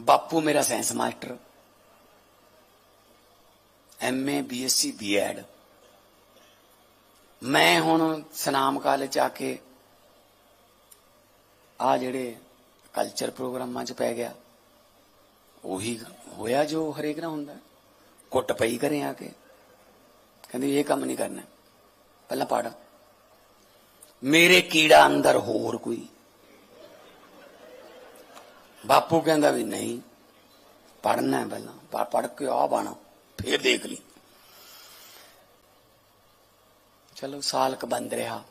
ਬਾਪੂ ਮੇਰਾ science master MA BSc BEd ਮੈਂ ਹੁਣ ਸਨਾਮ ਕਾਲਜ ਚ ਆ ਕੇ ਆ ਜਿਹੜੇ ਕਲਚਰ ਪ੍ਰੋਗਰਾਮਾਂ ਚ ਪੈ ਗਿਆ, ਉਹੀ ਹੋਇਆ ਜੋ ਹਰੇਕ ਨਾਲ ਹੁੰਦਾ। ਕੁੱਟ ਪਈ ਕਰੇ ਆ ਕੇ। ਕਹਿੰਦੇ, ਇਹ ਕੰਮ ਨਹੀਂ ਕਰਨਾ। ਪਹਿਲਾਂ ਪੜ। ਮੇਰੇ ਕੀੜਾ ਅੰਦਰ ਹੋਰ ਕੋਈ ਬਾਪੂ ਕਹਿੰਦਾ ਵੀ ਨਹੀਂ ਪੜਨਾ ਹੈ ਪਹਿਲਾਂ ਪੜ ਪੜ ਕੇ ਆ ਬਾਣਾ, ਫੇਰ ਦੇਖ ਲਈ। ਚਲੋ ਸਾਲ ਕ ਬੰਦ ਰਿਹਾ,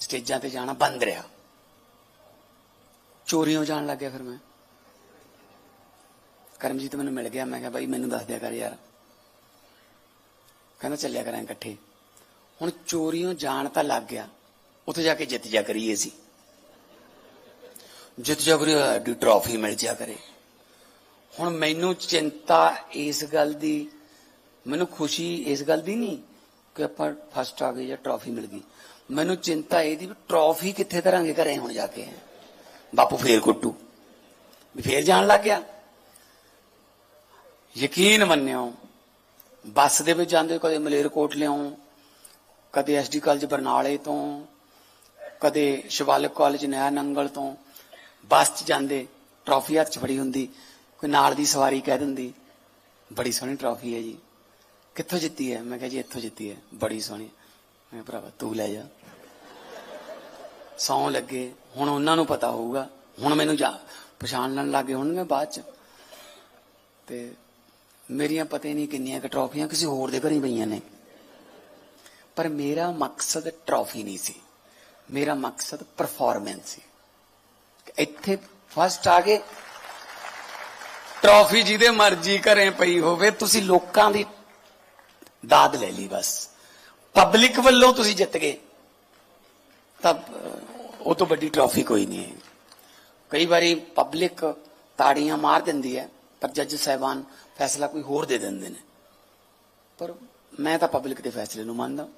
ਸਟੇਜਾਂ ਤੇ ਜਾਣਾ ਬੰਦ ਰਿਹਾ। ਚੋਰੀਆਂ ਜਾਣ ਲੱਗ ਗਿਆ ਫਿਰ ਮੈਂ। ਕਰਮਜੀਤ ਮੈਨੂੰ ਮਿਲ ਗਿਆ, ਮੈਂ ਕਿਹਾ ਬਾਈ ਮੈਨੂੰ ਦੱਸ ਦਿਆ ਕਰ ਯਾਰ। ਕਹਿੰਦਾ ਚੱਲਿਆ ਕਰਾਂ ਇਕੱਠੇ। ਹੁਣ ਚੋਰੀਆਂ ਜਾਣ ਤਾਂ ਲੱਗ ਗਿਆ, ਉੱਥੇ ਜਾ ਕੇ ਜਿੱਤ ਜਾ ਕਰੀਏ ਸੀ ਜਿੱਤ ਜਾ ਦੀ ਟਰੋਫੀ ਮਿਲ ਜਾ ਕਰੇ। ਹੁਣ ਮੈਨੂੰ ਚਿੰਤਾ ਇਸ ਗੱਲ ਦੀ, ਮੈਨੂੰ ਖੁਸ਼ੀ ਇਸ ਗੱਲ ਦੀ ਨਹੀਂ ਕਿ ਆਪਾਂ ਫਸਟ ਆ ਗਏ ਜਾਂ ਟਰੋਫੀ ਮਿਲ ਗਈ। ਮੈਨੂੰ ਚਿੰਤਾ ਇਹਦੀ ਵੀ ਟਰੋਫੀ ਕਿੱਥੇ ਧਰਾਂਗੇ ਘਰੇ ਹੁਣ ਜਾ ਕੇ। ਬਾਪੂ ਫੇਰ ਕੁੱਟੂ। ਵੀ ਫੇਰ ਜਾਣ ਲੱਗ ਗਿਆ। ਯਕੀਨ ਮੰਨਿਓ, ਬੱਸ ਦੇ ਵਿੱਚ ਜਾਂਦੇ ਕਦੇ ਮਲੇਰਕੋਟ ਲਿਆਉਂ, ਕਦੇ ਐਸਡੀ ਕਾਲਜ ਬਰਨਾਲੇ ਤੋਂ, ਕਦੇ ਸ਼ਿਵਾਲਿਕ ਕਾਲਜ ਨਇਆ ਨੰਗਲ ਤੋਂ ਬੱਸ 'ਚ ਜਾਂਦੇ ਟਰਾਫੀ ਹੱਥ 'ਚ ਫੜੀ ਹੁੰਦੀ ਕੋਈ ਨਾਲ ਦੀ ਸਵਾਰੀ ਕਹਿ ਦਿੰਦੀ ਬੜੀ ਸੋਹਣੀ ਟਰਾਫੀ ਹੈ ਜੀ। ਕਿੱਥੋਂ ਜਿੱਤੀ ਹੈ? ਮੈਂ ਕਿਹਾ ਜੀ ਇੱਥੋਂ ਜਿੱਤੀ ਹੈ ਬੜੀ ਸੋਹਣੀ। ਮੈਂ ਕਿਹਾ, ਭਰਾਵਾ ਤੂੰ ਲੈ ਜਾ। ਸੌਂ ਲੱਗੇ ਹੁਣ ਉਹਨਾਂ ਨੂੰ ਪਤਾ ਹੋਊਗਾ ਹੁਣ ਮੈਨੂੰ ਜਾ ਪਛਾਣਨ ਲੱਗੇ ਹੋਣਗੇ ਬਾਅਦ 'ਚ। ਤੇ ਮੇਰੀਆਂ ਪਤਾ ਹੀ ਨਹੀਂ ਕਿੰਨੀਆਂ ਕਿ ਟਰਾਫੀਆਂ ਕਿਸੇ ਹੋਰ ਦੇ ਘਰੇ ਹੀ ਪਈਆਂ ਨੇ। ਪਰ ਮੇਰਾ ਮਕਸਦ ਟਰਾਫੀ ਨਹੀਂ ਸੀ। ਮੇਰਾ ਮਕਸਦ ਪਰਫਾਰਮੈਂਸ ਸੀ। ਇੱਥੇ ਫਸਟ ਆ ਗਏ ਟਰੋਫੀ ਜਿਹਦੇ ਮਰਜ਼ੀ ਘਰੇ ਪਈ ਹੋਵੇ, ਤੁਸੀਂ ਲੋਕਾਂ ਦੀ ਦਾਦ ਲੈ ਲਈ ਬਸ। ਪਬਲਿਕ ਵੱਲੋਂ ਤੁਸੀਂ ਜਿੱਤ ਗਏ। ਤਾਂ ਉਹ ਤੋਂ ਵੱਡੀ ਟਰੋਫੀ ਕੋਈ ਨਹੀਂ ਹੈ। ਕਈ ਵਾਰੀ ਪਬਲਿਕ ਤਾੜੀਆਂ ਮਾਰ ਦਿੰਦੀ ਹੈ, ਪਰ ਜੱਜ ਸਾਹਿਬਾਨ ਫੈਸਲਾ ਕੋਈ ਹੋਰ ਦੇ ਦਿੰਦੇ ਨੇ। ਪਰ ਮੈਂ ਤਾਂ ਪਬਲਿਕ ਦੇ ਫੈਸਲੇ ਨੂੰ ਮੰਨਦਾ।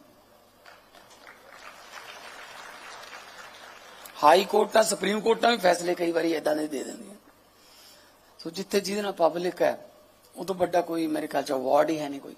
ਹਾਈ ਕੋਰਟਾਂ ਸੁਪਰੀਮ ਕੋਰਟਾਂ ਵੀ ਫੈਸਲੇ ਕਈ ਵਾਰੀ ਇਦਾਂ ਦੇ ਦੇ ਦਿੰਦੀਆਂ। ਸੋ ਜਿੱਥੇ ਜਿਹਦੇ ਨਾਲ ਪਬਲਿਕ ਹੈ, ਉਹ ਤੋਂ ਵੱਡਾ ਕੋਈ ਮੇਰੇ ਖਿਆਲ ਚ ਅਵਾਰਡ ਹੀ ਹੈ ਨਹੀਂ ਕੋਈ।